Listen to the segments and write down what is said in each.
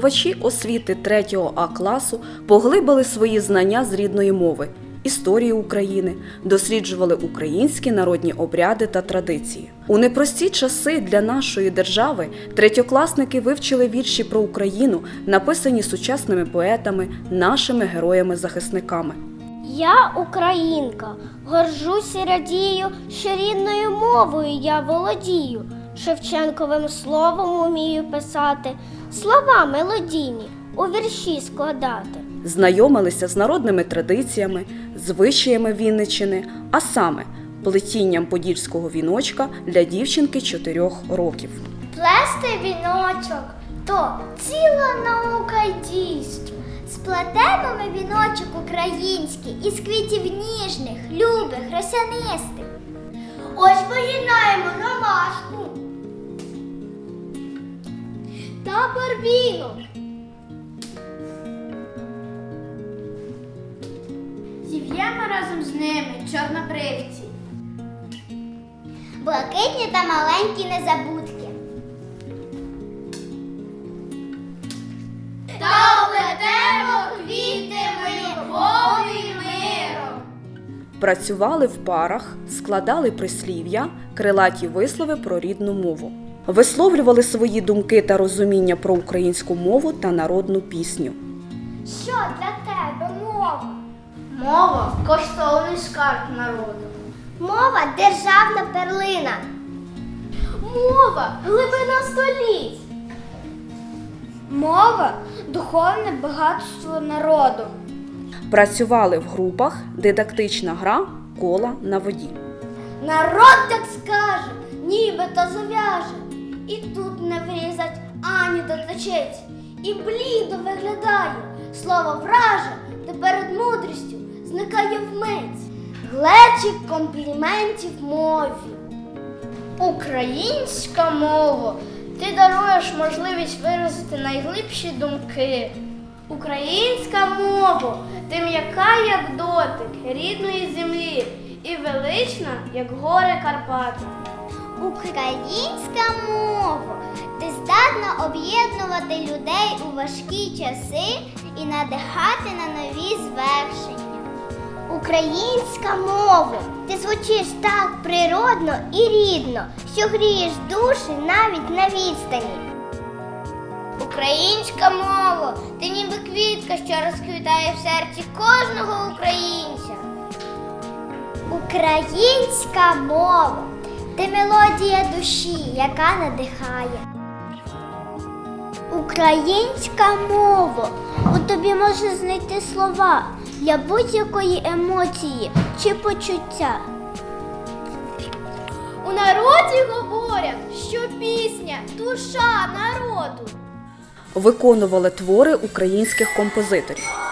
здобувачі освіти 3 А класу поглибили свої знання з рідної мови, історії України, досліджували українські народні обряди та традиції. У непрості часи для нашої держави третьокласники вивчили вірші про Україну, написані сучасними поетами, нашими героями-захисниками. Я українка, горжусь і радію, що рідною мовою я володію. Шевченковим словом умію писати, слова мелодійні у вірші складати. знайомилися з народними традиціями, звичаями Вінниччини, а саме плетінням подільського віночка для дівчинки 4 років. Плести віночок то ціла наука й дійство. Сплетемо ми віночок український із квітів ніжних, любих, росянистих. Ось поєднаємо та барвінок. Зів'ємо разом з ними чорнобривці. Блакитні та маленькі незабудки. Та облетемо квітами любові й миром. Працювали в парах, складали прислів'я, крилаті вислови про рідну мову. Висловлювали свої думки та розуміння про українську мову та народну пісню. Що для тебе мова? Мова коштовний скарб народу. Мова державна перлина. Мова глибина століть. Мова духовне багатство народу. Працювали в групах, дидактична гра кола на воді. Народ так скаже, нібито зав'яже. І тут не врізать ані доточець. І блідо виглядає слово враже, де перед мудрістю зникає вмить. Глечик компліментів мові. Українська мова. Ти даруєш можливість виразити найглибші думки. Українська мова, ти м'яка, як дотик рідної землі, і велична, як гори Карпати. Українська мова. Ти здатна об'єднувати людей у важкі часи і надихати на нові звершення. Українська мова. Ти звучиш так природно і рідно, що грієш душі навіть на відстані. Українська мова, ти ніби квітка, що розквітає в серці кожного українця. Українська мова ти мелодія душі, яка надихає. Українська мова. У тобі можна знайти слова для будь-якої емоції чи почуття. У народі говорять, що пісня душа народу. Виконували твори українських композиторів.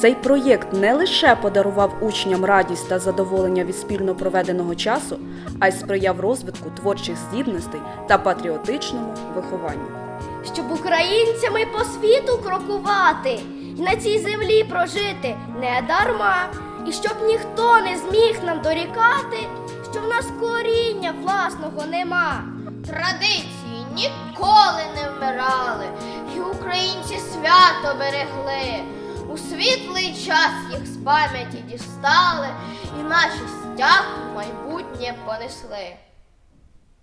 Цей проєкт не лише подарував учням радість та задоволення від спільно проведеного часу, а й сприяв розвитку творчих здібностей та патріотичному вихованню. Щоб українцями по світу крокувати, і на цій землі прожити не дарма, і щоб ніхто не зміг нам дорікати, що в нас коріння власного нема. Традиції ніколи не вмирали, і українці свято берегли. Світлий час їх з пам'яті дістали, і наші стяг в майбутнє понесли.